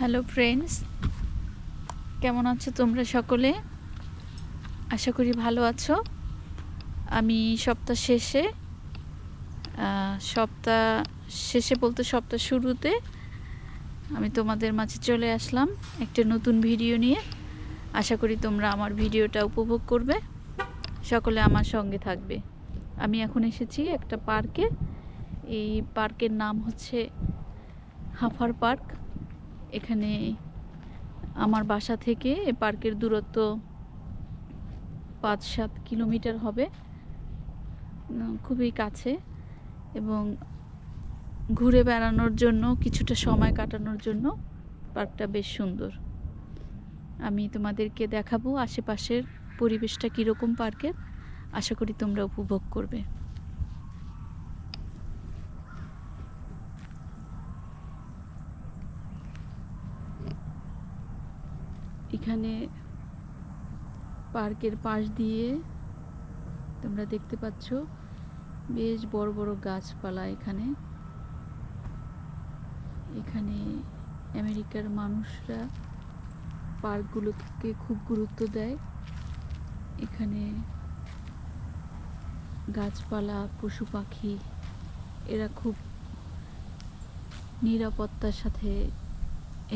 Hello friends কেমন আছো তোমরা সকলে? আশা করি ভালো আছো। আমি সপ্তাহ শেষে সপ্তাহ শেষে বলতে সপ্তাহ শুরুতে আমি তোমাদের মাঝে চলে আসলাম একটা নতুন ভিডিও নিয়ে। আশা করি তোমরা আমার ভিডিওটা উপভোগ করবে। সকলে আমার সঙ্গে থাকবে। আমি এখন এসেছি একটা পার্কে। এই পার্কের নাম হচ্ছে হাফার পার্ক। এখানে আমার বাসা থেকে পার্কের দূরত্ব পাঁচ সাত কিলোমিটার হবে খুবই কাছে এবং ঘুরে বেড়ানোর জন্য, কিছুটা সময় কাটানোর জন্য পার্কটা বেশ সুন্দর। আমি তোমাদেরকে দেখাবো আশেপাশের পরিবেশটা কীরকম পার্কের। আশা করি তোমরা উপভোগ করবে। এখানে পার্কের পাশ দিয়ে তোমরা দেখতে পাচ্ছ বেশ বড় বড় গাছপালা এখানে। এখানে আমেরিকার মানুষরা পার্কগুলোকে খুব গুরুত্ব দেয়। এখানে গাছপালা, পশু পাখি, এরা খুব নিরাপত্তার সাথে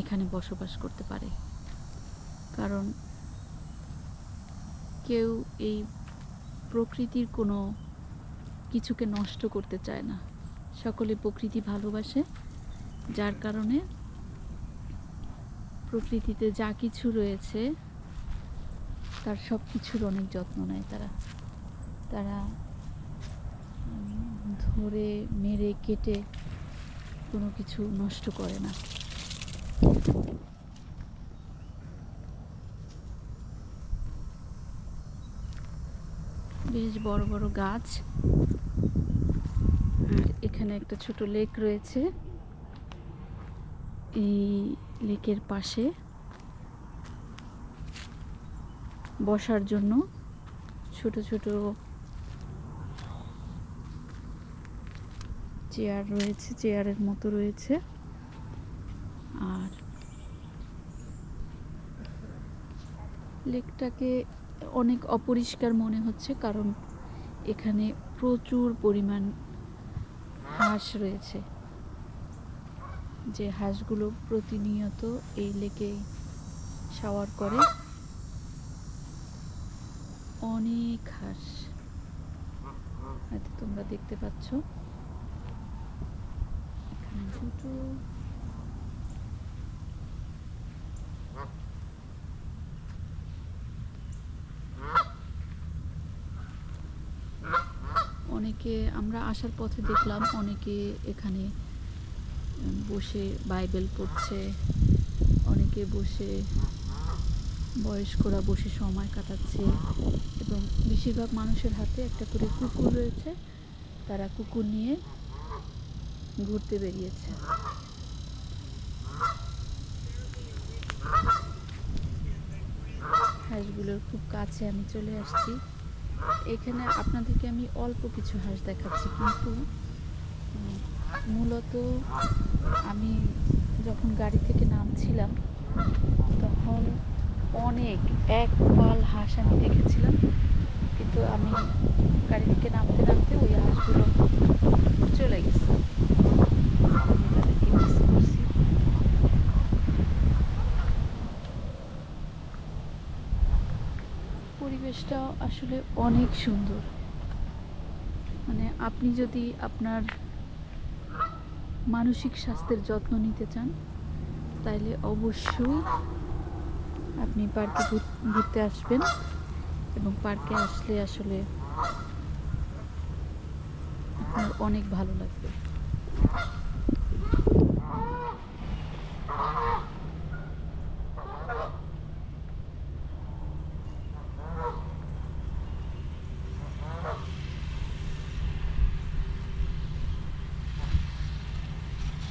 এখানে বসবাস করতে পারে। কারণ কেউ এই প্রকৃতির কোনো কিছুকে নষ্ট করতে চায় না। সকলে প্রকৃতি ভালোবাসে, যার কারণে প্রকৃতিতে যা কিছু রয়েছে, তার সব কিছুর অনেক যত্ন নেয় তারা। তারা ধরে, মেরে, কেটে কোনো কিছু নষ্ট করে না। বেশ বড় বড় গাছ। আর এখানে একটা ছোট লেক রয়েছে। এই লেকের পাশে বসার জন্য ছোট ছোট চেয়ার রয়েছে, চেয়ারের মতো রয়েছে। আর লেকটাকে অনেক অপরিষ্কার মনে হচ্ছে, কারণ এখানে প্রচুর পরিমাণ হাঁস রয়েছে। যে হাঁসগুলো প্রতিনিয়ত এই লেকে শাওয়ার করে। অনেক হাঁস। হয়তো তোমরা দেখতে পাচ্ছ। এখানে দুটো অনেকে আমরা আসার পথে দেখলাম, অনেকে এখানে বসে বাইবেল পড়ছে, অনেকে বসে বয়স্করা বসে সময় কাটাচ্ছে এবং বেশিরভাগ মানুষের হাতে একটা করে কুকুর রয়েছে, তারা কুকুর নিয়ে ঘুরতে বেরিয়েছে। হাঁসগুলোর খুব কাছে আমি চলে আসছি। এখানে আপনাদেরকে আমি অল্প কিছু হাঁস দেখাচ্ছি, কিন্তু মূলত আমি যখন গাড়ি থেকে নামছিলাম, তখন অনেক, এক পাল হাঁস আমি দেখেছিলাম। কিন্তু আমি গাড়ি থেকে নামতে নামতে ওই হাঁসগুলো চলে গেছে আমি তাদেরকে মিস করছি পরিবেশটা আসলে অনেক সুন্দর। মানে আপনি যদি আপনার মানসিক স্বাস্থ্যের যত্ন নিতে চান, তাইলে অবশ্যই আপনি পার্কে ঘুরতে আসবেন এবং পার্কে আসলে আসলে আপনার অনেক ভালো লাগবে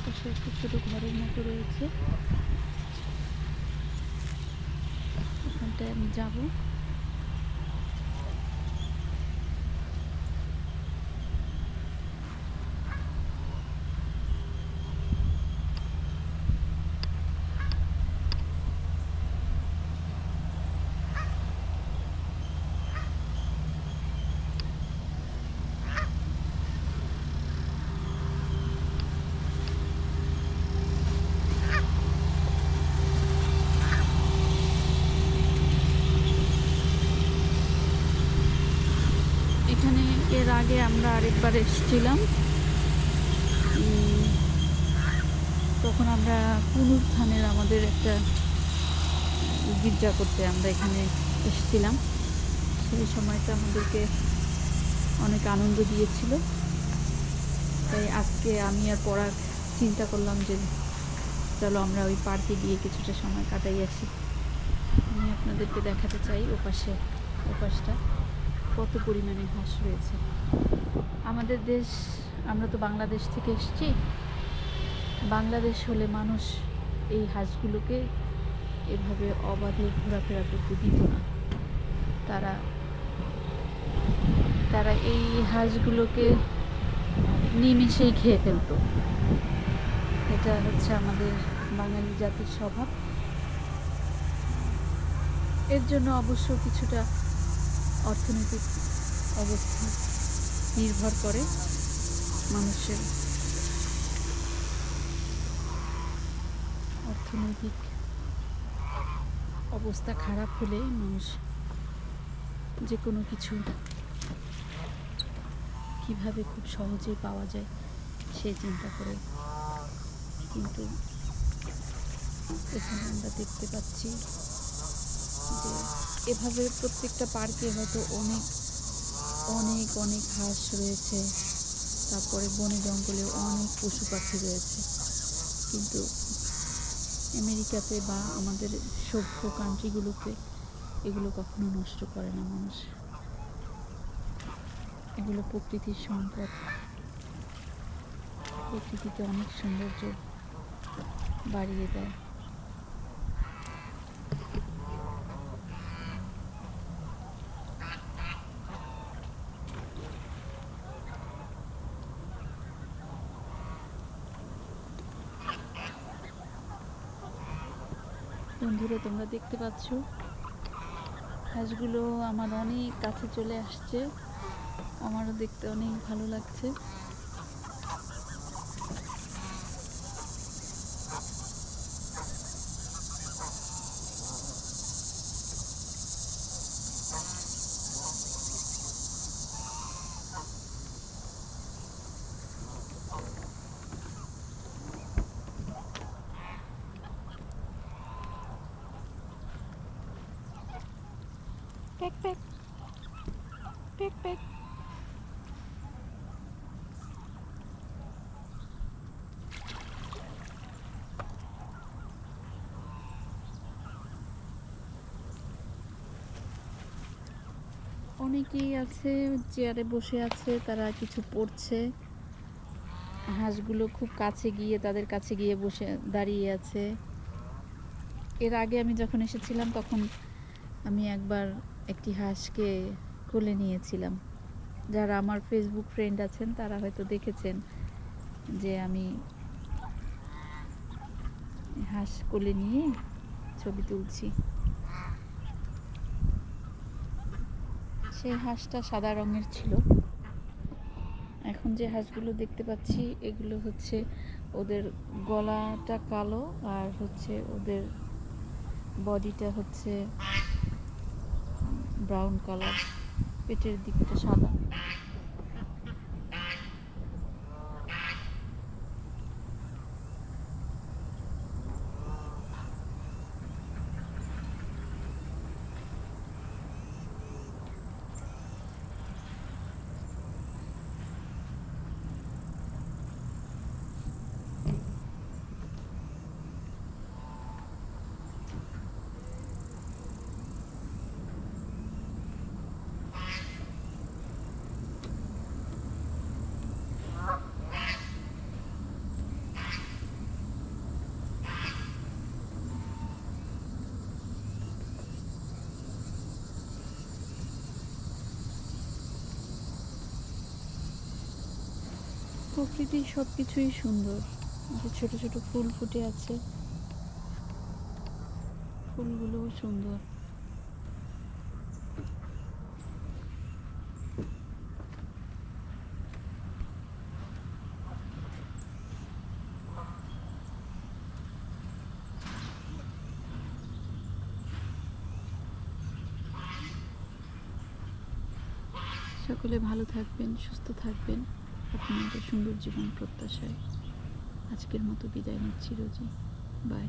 পাশে একটা ছোট ঘরের মতো রয়েছে। ওখানটায় আমি যাব। আগে আমরা আরেকবার এসেছিলাম। তখন আমরা কুনুর থানের আমাদের একটা গির্জা করতে আমরা এখানে এসেছিলাম। সেই সময়টা আমাদেরকে অনেক আনন্দ দিয়েছিল। তাই আজকে আমি আর পড়ার চিন্তা করলাম যে চলো আমরা ওই পার্কে গিয়ে কিছুটা সময় কাটাই আসি। আমি আপনাদেরকে দেখাতে চাই ওপাশে, ওপাশটা কত পরিমাণে হাঁস রয়েছে। আমাদের দেশ, আমরা তো বাংলাদেশ থেকে এসেছি। বাংলাদেশ হলে মানুষ এই হাঁসগুলোকে এভাবে অবাধে ঘোরাফেরা করতে দিত না। তারা তারা এই হাঁসগুলোকে নিমিশেই খেয়ে ফেলতো। এটা হচ্ছে আমাদের বাঙালি জাতির স্বভাব। এর জন্য অবশ্য কিছুটা অর্থনৈতিক অবস্থা নির্ভর করে মানুষের অর্থনৈতিক অবস্থা খারাপ হলে মানুষ যে কোনো কিছু কীভাবে খুব সহজেই পাওয়া যায়, সে চিন্তা করে। কিন্তু এখানে আমরা দেখতে পাচ্ছি যে এভাবে প্রত্যেকটা পার্কে হয়তো অনেক অনেক অনেক হাঁস রয়েছে। তারপরে বনে জঙ্গলে অনেক পশু পাখি রয়েছে। কিন্তু আমেরিকাতে বা আমাদের সভ্য কান্ট্রিগুলোতে এগুলো কখনো নষ্ট করে না মানুষ। এগুলো প্রকৃতির সম্পদ। প্রকৃতিতে অনেক সৌন্দর্য বাড়িয়ে দেয়। বন্ধুরা, তোমরা দেখতে পাচ্ছ? হাঁসগুলো আমার অনেক কাছে চলে আসছে। আমারও দেখতে অনেক ভালো লাগছে। পেক পেক পেক পেক অনেকেই আছে, চেয়ারে বসে আছে, তারা কিছু পড়ছে। হাঁসগুলো খুব কাছে গিয়ে, তাদের কাছে গিয়ে বসে, দাঁড়িয়ে আছে। এর আগে আমি যখন এসেছিলাম, তখন আমি একবার একটি হাঁসকে কোলে নিয়েছিলাম। যারা আমার ফেসবুক ফ্রেন্ড আছেন, তারা হয়তো দেখেছেন যে আমি হাঁস কোলে নিয়ে ছবি তুলছি। সেই হাঁসটা সাদা রঙের ছিল। এখন যে হাঁসগুলো দেখতে পাচ্ছি, এগুলো হচ্ছে ওদের গলাটা কালো আর হচ্ছে ওদের বডিটা হচ্ছে ব্রাউন কালার পেটের দিকটা সাদা। প্রকৃতির সব কিছুই সুন্দর যে ছোট ছোট ফুল ফুটে আছে। ফুলগুলোও সুন্দর। সকলে ভালো থাকবেন, সুস্থ থাকবেন। আপনাদের সুন্দর জীবন প্রত্যাশায় আজকের মতো বিদায় নিচ্ছি রোজি। বাই।